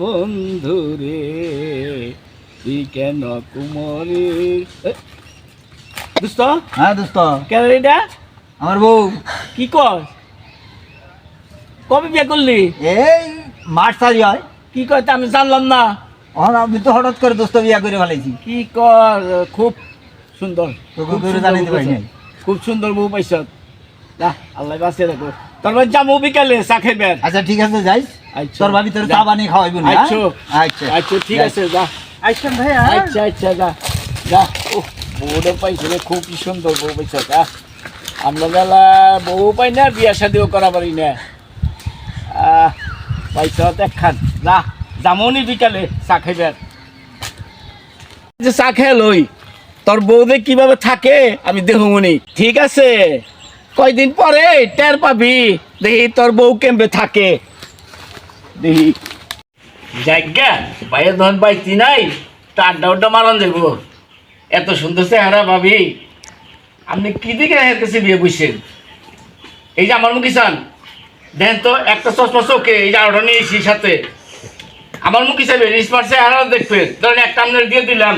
বন্ধুরে তুই কেন কুমরে? দোস্ত? হ্যাঁ দোস্ত। কেন এটা? আমার বউ। কি কর কবে বিয়ে করলি? এই মাস চালি হয় কি কয় আমি জানলাম না। আমি তো হঠাৎ করে দোস্ত বিয়া করে ফেলাইছি। কি কর? খুব সুন্দর। খুব সুন্দর বউ পাইছ। আল্লাহ বাঁচিয়ে রাখো। তারপর যাব বিকালে চা খাইবেন আচ্ছা ঠিক আছে যাই। তোর ভাবি তোর চা বানিয়ে খাওয়াইব না আচ্ছা। আচ্ছা। আচ্ছা ঠিক আছে যা। আচ্ছা ভাইয়া। আচ্ছা আচ্ছা যা। যা। ও বউটা পাইছে রে খুব সুন্দর বউ পাইছে যা। আমরা বেলা বউ পাই না বিয়া শাদিও করা পারি না পাইছ দেখান যা যামনি বিকালে চা খাইবেন যে চা খেয়ে লই তোর বউদে কীভাবে থাকে আমি দেখুমনি ঠিক আছে? কয়দিন পরে টের পাবি দেখি তোর বউ কেমবে থাকে। দেখি জায়গা বাইরে ধন পাইছি নাই তো আড্ডা উড্ডা মারান দেবো এত সুন্দর চেহারা ভাবি। আপনি কি দিকে হেঁটেছে বিয়ে বুঝছেন এই যে আমার মুখি চান। দেখেন তো একটা চশমা চোখে এই যে আরোটা নিয়েছি সাথে। আমার মুখি চাইবে স্মার্ট চেহারা দেখবেন। ধরেন একটা আপনার দিয়ে দিলাম।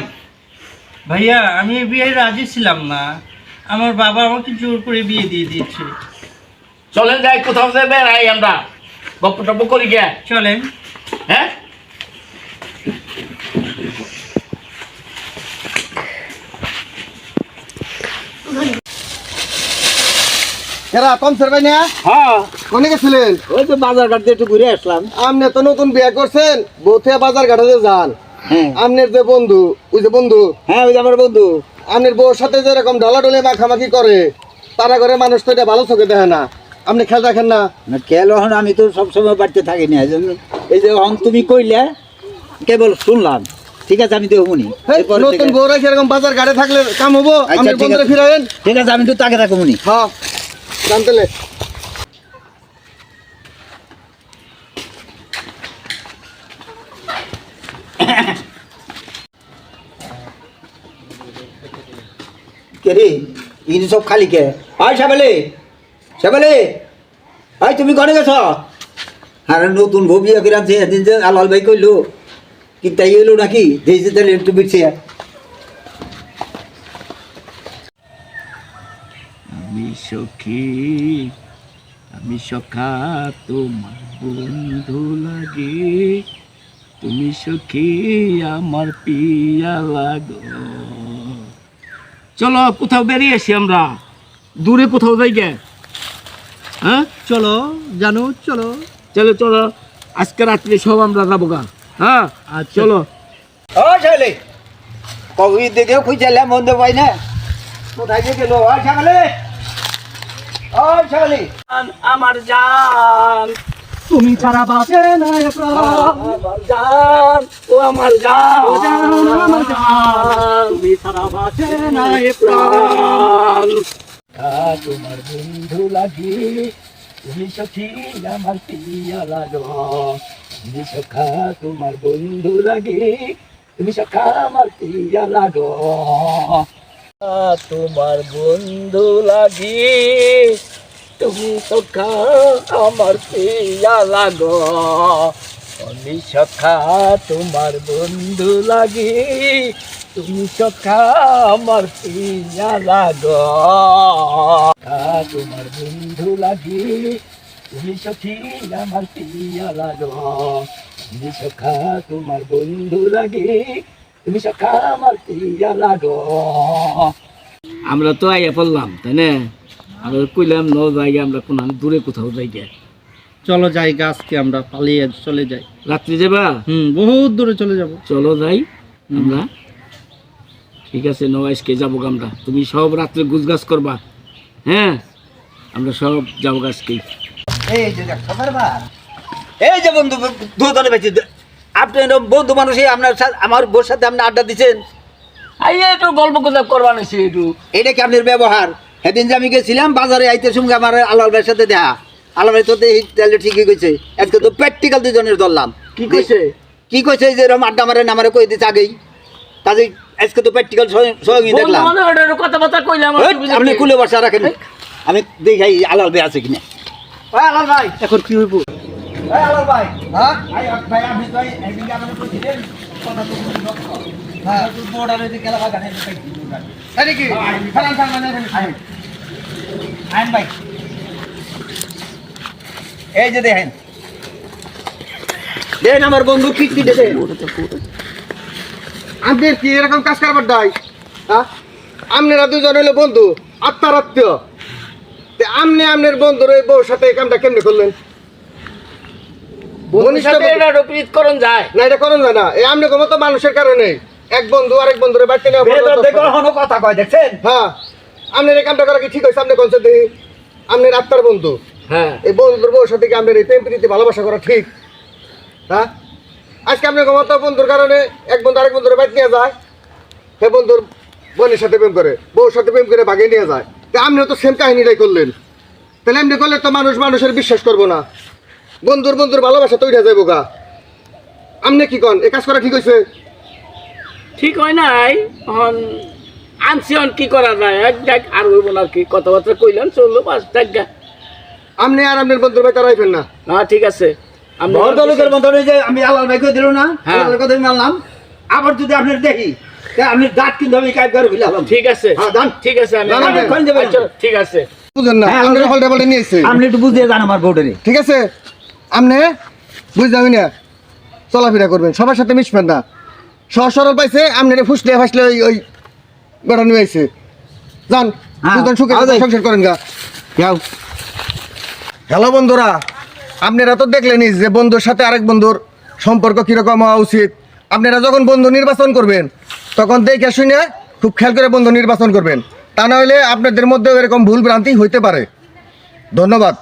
ভাইয়া আমি বিয়ে রাজি ছিলাম না। আমার বাবা আমাকে জোর করে বিয়ে দিয়ে দিয়েছে। চলেন যাই কোথাও যাই বেড়াই আমরা। গপ্প টপ্প করি গিয়া চলেন। হ্যাঁ? এরা কমসের ভাই না? হ্যাঁ। কোনে গেছিলেন? ওই তো বাজার ঘাট দিয়ে একটু ঘুরে আসলাম। আপনি তো নতুন বিয়ে করছেন বউথে বাজার ঘাটে যান। হ্যাঁ। আপনার যে বন্ধু ওই যে বন্ধু? হ্যাঁ ওই যে আমার বন্ধু। আপনার বউর সাথে যে এরকম ঢলাঢলি মাখামাখি করে তারা করে মানুষ তো এটা ভালো চোখে দেখে না। আপনি খেয়াল রাখেন না। না কেল এখন আমি তো সবসময় বাড়িতে থাকি না এই এই যে এখন তুমি কইলে কেবল শুনলাম। ঠিক আছে আমি দেখুনি হেই, নতুন বউ রেখে এরকম বাজার ঘাটে থাকলে কাম হব আচ্ছা, ঠিক আছে। ফিরাইন ঠিক আছে আমি তো তাকে থাকুনি হ্যাঁ জানতেলে কে রে? ইনি সব খালি কে? আয় সাবেলে। সাবেলে আয় তুমি ঘরে গেছ? আরে নতুন বউ বিয়ে করে আনছে এদিন যে আলাল ভাই কইলো কি তাই এলো নাকি? দিয়েছে তাহলে একটু বিটছে আমি সখী আমি সখা তোমার বন্ধু লাগে। তুমি সখী আমার পিয়া লাগো। চলো কোথাও বেরিয়ে আসি আমরা। দূরে কোথাও যাই গে। হ্যাঁ? চলো জানো চলো। চলো চলো। আজকে রাত্রে সব আমরা যাব গা। হ্যাঁ? আচ্ছা। চলো। ও সাবেলে কবি দেখেও খুঁজালে মন্দ পাই না। কোথায় গেল? আয় সাবেলে ও সাবেলে আমার জান তুমি ছাড়া বাঁচে না আমার জান। ও আমার জান। আমার জান। তুমি ছাড়া বাঁচে না প্রাণ। আ, তোমার বন্ধু লাগি। তুমি সখী আমার পিয়া লাগো তুমি সখা তোমার বন্ধু লাগি। তুমি সখা আমার পিয়া লাগো তোমার বন্ধু লাগি। তুমি সখা আমার পিয়া লাগো আমি সখা, তোমার বন্ধু লাগি। তুমি সখা, আমার পিয়া লাগো। তোমার বন্ধু লাগি। তুমি সখী, আমার পিয়া লাগো। তুমি সখা, তোমার বন্ধু লাগি। তুমি সখা, আমার পিয়া লাগো। আমরা তো আইয়া পড়লাম, তাই না? আমরা কইলাম, ন জায়গা আমরা কোন দূরে কোথাও জায়গা চলো যাই গাছকে আমরা পালিয়ে চলে যাই। রাত্রি যাবা? হুম বহুত দূরে চলে যাব। চলো যাই আমরা। ঠিক আছে নবাইশকে যাব আমরা। তুমি সব রাত্রে গুজগাছ করবা। হ্যাঁ আমরা সব যাব গাছকে এই যে দেখ খবর এই যে বন্ধু বেঁচে আপনি এরকম বন্ধু মানুষ আপনার সাথে আমার বোর সাথে আপনি আড্ডা দিচ্ছেন আই একটু গল্প গুজব করবা নাকি একটু? এটা কি আপনার ব্যবহার? সেদিন যে আমি গেছিলাম বাজারে আইতে সঙ্গে আমার আলাল ভাইয়ের সাথে দেখা। আলাল ভাই তো তাহলে ঠিকই কইছে আজকে তো প্র্যাকটিক্যাল দুজনের ধরলাম কি কইছে কি কইছে যে এরকম আড্ডা মারে না মারে কই দিচ্ছে আগেই কাজে আজকে তো প্র্যাকটিক্যাল স্বয়ংই দেখলাম কথাবার্তা কইলাম আপনি কুলে বসা রাখেন আমি দেখি আলাল ভাই আছে কিনা আলাল ভাই এখন কি হইব আলাল ভাই হ্যাঁ ভাই আপনি তো একদিন আমাদের কইছিলেন কথা তো হ্যাঁ বর্ডারে যে খেলা বাগানে দেখাই কি খারান খারান মানে আইন আইন ভাই এই যে দেখেন। দেন আমার বন্ধু কিস্তি দেন আপনার কি এরকম কাজ কারবার দায় হ্যাঁ? আপনারা দুজন হইল বন্ধু আত্মার আত্মীয়। তে আপনি আপনার বন্ধুর ওই বউর সাথে এই কামটা কেমনে করলেন? করণ যায়। না এটা করেন যায় না। এই আপনি কোনো তো মানুষের কারণে। এক বন্ধু আরেক বন্ধুরে বাড়তে নেওয়া বেদর কথা। কয় দেখছেন? হ্যাঁ। আপনার এই কামটা করা কি ঠিক হয়েছে? আপনি কোন আপনার আত্মার বন্ধু। হ্যাঁ। এই বন্ধুর বউর সাথে কি আপনার এই প্রেম প্রীতি ভালোবাসা করা ঠিক? হ্যাঁ? আজকে আপনি মতো বন্ধুর কারণে এক বন্ধু আরেক বন্ধুরে বাইক নিয়ে যায় সে বন্ধুর বোনের সাথে প্রেম করে বউর সাথে প্রেম করে বাগিয়ে নিয়ে যায়। তা আপনিও তো সেম কাহিনীটাই করলেন। তাহলে এমনি করলে তো মানুষ মানুষের বিশ্বাস করব না। বন্ধুর বন্ধুর ভালোবাসা তৈরি হয়ে যাব গা। আপনি কি কন? এ কাজ করা ঠিক হয়েছে ঠিক হয় নাই। অন আনছি অন কি করা যায়? আর হইব না আর কি। কথাবার্তা কইলাম চলল বাস গা। আপনি আর আপনার বন্ধুর ভাই তারাইবেন না। না ঠিক আছে। এই যে আমি আলাল ভাই কই দিল না হ্যাঁ। আলালের কথা মানলাম। আবার যদি আপনার দেখি আপনি দাঁত কিন্তু আমি কাজ করে ফেলাম ঠিক আছে। হ্যাঁ, দান। ঠিক আছে আমি আচ্ছা, ঠিক আছে। বুঝলেন না হ্যাঁ, আপনার হলটা বলটা নিয়ে এসছে আপনি একটু বুঝিয়ে যান আমার ঠিক আছে? আপনি না। চলাফেরা করবেন সবার সাথে মিশবেন না। সহজ সরল পাইছে আপনি ফুসলে ফাসলে ওই ওই বেড়া নিয়ে আইছে যান হ্যাঁ, দুজন সুখে সংসার করেন গা। যাও। হ্যালো বন্ধুরা, আপনারা তো দেখলেনই যে বন্ধুর সাথে আরেক বন্ধুর সম্পর্ক কীরকম হওয়া উচিত। আপনারা যখন বন্ধু নির্বাচন করবেন, তখন দেখে শুনে খুব খেয়াল করে বন্ধু নির্বাচন করবেন। তা নাহলে আপনাদের মধ্যেও এরকম ভুল ভ্রান্তি হইতে পারে। ধন্যবাদ।